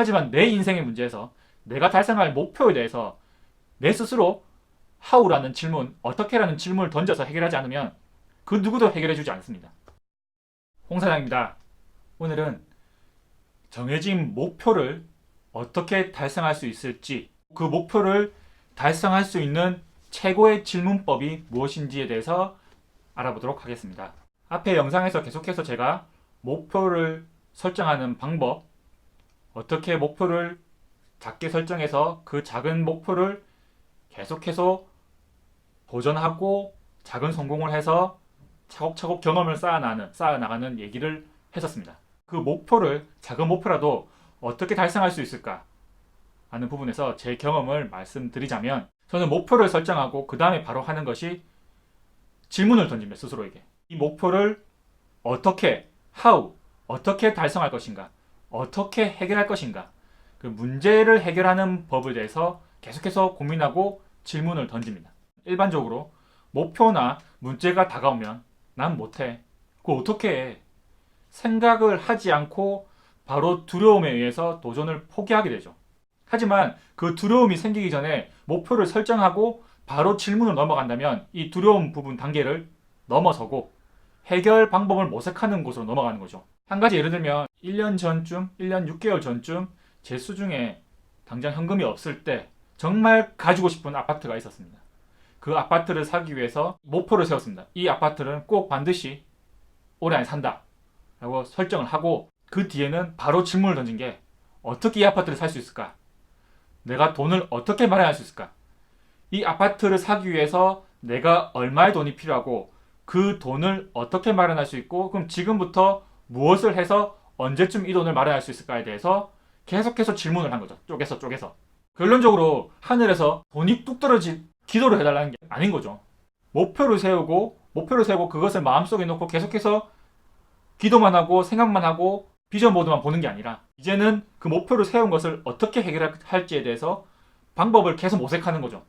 하지만 내 인생의 문제에서 내가 달성할 목표에 대해서 내 스스로 how라는 질문, 어떻게라는 질문을 던져서 해결하지 않으면 그 누구도 해결해 주지 않습니다. 홍 사장입니다. 오늘은 정해진 목표를 어떻게 달성할 수 있을지, 그 목표를 달성할 수 있는 최고의 질문법이 무엇인지에 대해서 알아보도록 하겠습니다. 앞에 영상에서 계속해서 제가 목표를 설정하는 방법, 어떻게 목표를 작게 설정해서 그 작은 목표를 계속해서 도전하고 작은 성공을 해서 차곡차곡 경험을 쌓아나가는, 쌓아나가는 얘기를 했었습니다. 그 목표를 작은 목표라도 어떻게 달성할 수 있을까? 하는 부분에서 제 경험을 말씀드리자면 저는 목표를 설정하고 그 다음에 바로 하는 것이 질문을 던집니다 스스로에게. 이 목표를 어떻게 how 어떻게 달성할 것인가 어떻게 해결할 것인가 그 문제를 해결하는 법에 대해서 계속해서 고민하고 질문을 던집니다 일반적으로 목표나 문제가 다가오면 난 못해 그거 어떻게 해 생각을 하지 않고 바로 두려움에 의해서 도전을 포기하게 되죠. 하지만 그 두려움이 생기기 전에 목표를 설정하고 바로 질문을 넘어간다면 이 두려움 부분 단계를 넘어서고 해결 방법을 모색하는 곳으로 넘어가는 거죠. 한 가지 예를 들면 1년 전쯤, 1년 6개월 전쯤 제 수중에 당장 현금이 없을 때 정말 가지고 싶은 아파트가 있었습니다. 그 아파트를 사기 위해서 목표를 세웠습니다. 이 아파트는 꼭 반드시 올해 안에 산다. 라고 설정을 하고 그 뒤에는 바로 질문을 던진 게 어떻게 이 아파트를 살 수 있을까? 내가 돈을 어떻게 마련할 수 있을까? 이 아파트를 사기 위해서 내가 얼마의 돈이 필요하고 그 돈을 어떻게 마련할 수 있고 그럼 지금부터 무엇을 해서 언제쯤 이 돈을 마련할 수 있을까에 대해서 계속해서 질문을 한 거죠. 쪼개서 쪼개서. 결론적으로 하늘에서 돈이 뚝 떨어진 기도를 해달라는 게 아닌 거죠. 목표를 세우고 목표를 세우고 그것을 마음속에 놓고 계속해서 기도만 하고 생각만 하고 비전 보드만 보는 게 아니라 이제는 그 목표를 세운 것을 어떻게 해결할지에 대해서 방법을 계속 모색하는 거죠.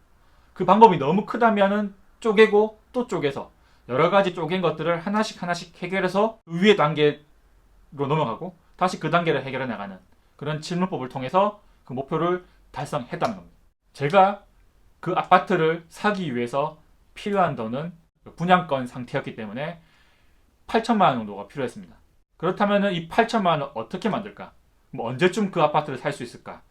그 방법이 너무 크다면은 쪼개고 또 쪼개서 여러 가지 쪼갠 것들을 하나씩 하나씩 해결해서 그 위의 단계로 넘어가고 다시 그 단계를 해결해 나가는 그런 질문법을 통해서 그 목표를 달성했다는 겁니다. 제가 그 아파트를 사기 위해서 필요한 돈은 분양권 상태였기 때문에 8천만 원 정도가 필요했습니다. 그렇다면 이 8천만 원을 어떻게 만들까? 뭐 언제쯤 그 아파트를 살 수 있을까?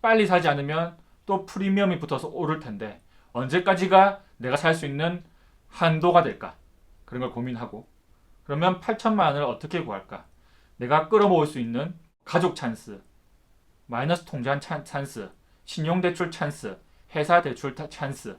빨리 사지 않으면 또 프리미엄이 붙어서 오를 텐데 언제까지가 내가 살 수 있는 한도가 될까? 그런 걸 고민하고 그러면 8천만 원을 어떻게 구할까? 내가 끌어모을 수 있는 가족 찬스, 마이너스 통장 찬- 찬스, 신용대출 찬스, 회사 대출 타- 찬스.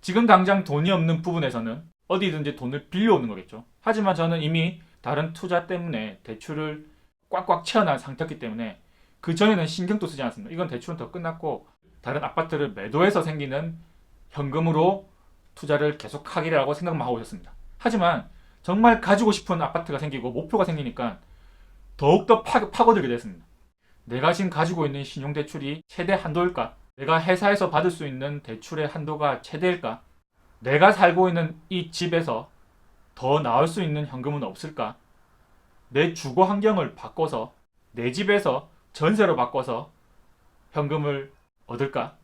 지금 당장 돈이 없는 부분에서는 어디든지 돈을 빌려오는 거겠죠. 하지만 저는 이미 다른 투자 때문에 대출을 꽉꽉 채워난 상태였기 때문에 그 전에는 신경도 쓰지 않았습니다. 이건 대출은 더 끝났고 다른 아파트를 매도해서 생기는 현금으로 투자를 계속 하기라고 생각만 하고 있었습니다. 하지만 정말 가지고 싶은 아파트가 생기고 목표가 생기니까 더욱더 파, 파고들게 됐습니다. 내가 지금 가지고 있는 신용대출이 최대 한도일까? 내가 회사에서 받을 수 있는 대출의 한도가 최대일까? 내가 살고 있는 이 집에서 더 나을 수 있는 현금은 없을까? 내 주거 환경을 바꿔서 내 집에서 전세로 바꿔서 현금을 얻을까?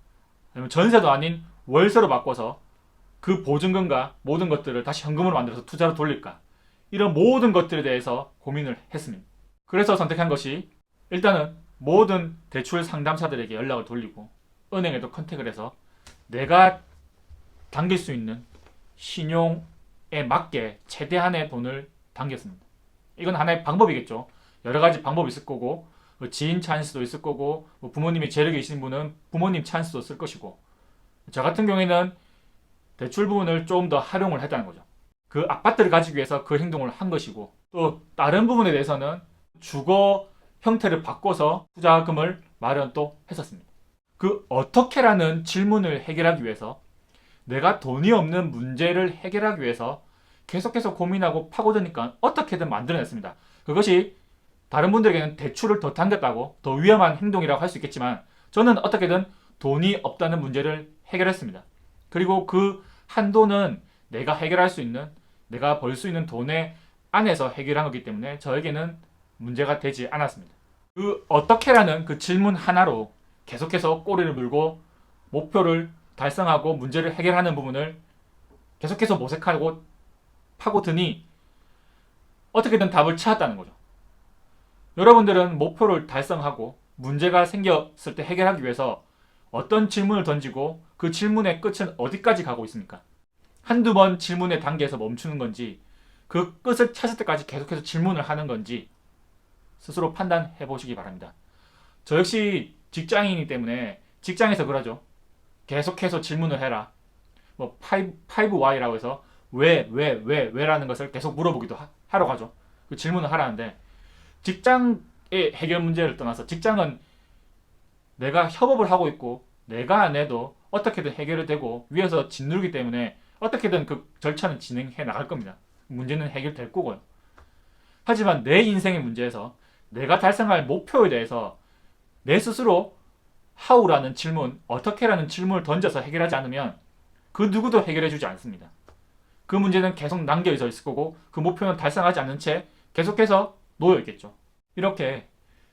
아니면 전세도 아닌 월세로 바꿔서 그 보증금과 모든 것들을 다시 현금으로 만들어서 투자로 돌릴까? 이런 모든 것들에 대해서 고민을 했습니다. 그래서 선택한 것이 일단은 모든 대출 상담사들에게 연락을 돌리고 은행에도 컨택을 해서 내가 당길 수 있는 신용에 맞게 최대한의 돈을 당겼습니다. 이건 하나의 방법이겠죠. 여러 가지 방법이 있을 거고 뭐 지인 찬스도 있을 거고 뭐 부모님이 재력이 있으신 분은 부모님 찬스도 쓸 것이고 저 같은 경우에는 대출 부분을 조금 더 활용을 했다는 거죠. 그 아파트를 가지기 위해서 그 행동을 한 것이고 또 다른 부분에 대해서는 주거 형태를 바꿔서 투자금을 마련 또 했었습니다. 그 어떻게라는 질문을 해결하기 위해서 내가 돈이 없는 문제를 해결하기 위해서 계속해서 고민하고 파고드니까 어떻게든 만들어냈습니다. 그것이 다른 분들에게는 대출을 더 당겼다고 더 위험한 행동이라고 할 수 있겠지만 저는 어떻게든 돈이 없다는 문제를 해결했습니다. 그리고 그 한도는 내가 해결할 수 있는 내가 벌 수 있는 돈의 안에서 해결한 거기 때문에 저에게는 문제가 되지 않았습니다. 그 어떻게라는 그 질문 하나로 계속해서 꼬리를 물고 목표를 달성하고 문제를 해결하는 부분을 계속해서 모색하고 파고드니 어떻게든 답을 찾았다는 거죠. 여러분들은 목표를 달성하고 문제가 생겼을 때 해결하기 위해서 어떤 질문을 던지고 그 질문의 끝은 어디까지 가고 있습니까? 한두 번 질문의 단계에서 멈추는 건지 그 끝을 찾을 때까지 계속해서 질문을 하는 건지 스스로 판단해 보시기 바랍니다. 저 역시 직장인이기 때문에 직장에서 그러죠. 계속해서 질문을 해라. 뭐 5, y 라고 해서 왜, 왜, 왜, 왜라는 것을 계속 물어보기도 하, 하러 가죠. 그 질문을 하라는데 직장의 해결 문제를 떠나서 직장은 내가 협업을 하고 있고 내가 안 해도 어떻게든 해결이 되고 위에서 짓누르기 때문에 어떻게든 그 절차는 진행해 나갈 겁니다. 문제는 해결될 거고요. 하지만 내 인생의 문제에서 내가 달성할 목표에 대해서 내 스스로 how라는 질문, 어떻게라는 질문을 던져서 해결하지 않으면 그 누구도 해결해 주지 않습니다. 그 문제는 계속 남겨져 있을 거고 그 목표는 달성하지 않는 채 계속해서 놓여 있겠죠. 이렇게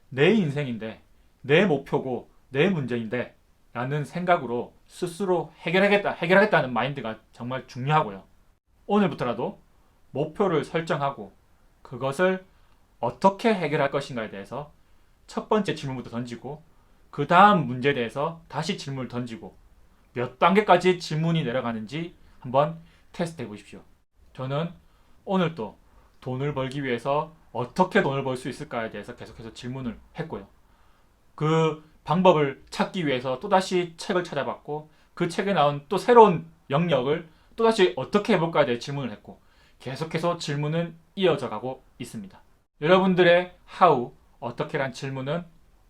내 인생인데 내 목표고 내 문제인데 라는 생각으로 스스로 해결하겠다, 해결하겠다는 마인드가 정말 중요하고요. 오늘부터라도 목표를 설정하고 그것을 어떻게 해결할 것인가에 대해서 첫 번째 질문부터 던지고 그 다음 문제에 대해서 다시 질문을 던지고 몇 단계까지 질문이 내려가는지 한번 테스트 해 보십시오. 저는 오늘 또 돈을 벌기 위해서 어떻게 돈을 벌 수 있을까에 대해서 계속해서 질문을 했고요. 그 방법을 찾기 위해서 또다시 책을 찾아봤고 그 책에 나온 또 새로운 영역을 또다시 어떻게 해볼까에 대해 질문을 했고 계속해서 질문은 이어져 가고 있습니다. 여러분들의 how, 어떻게란 질문은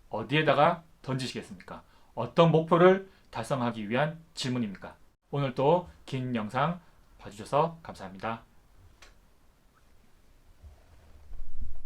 어디에다가 던지시겠습니까? 어떤 목표를 달성하기 위한 질문입니까? 오늘 또긴 영상 봐주셔서 감사합니다.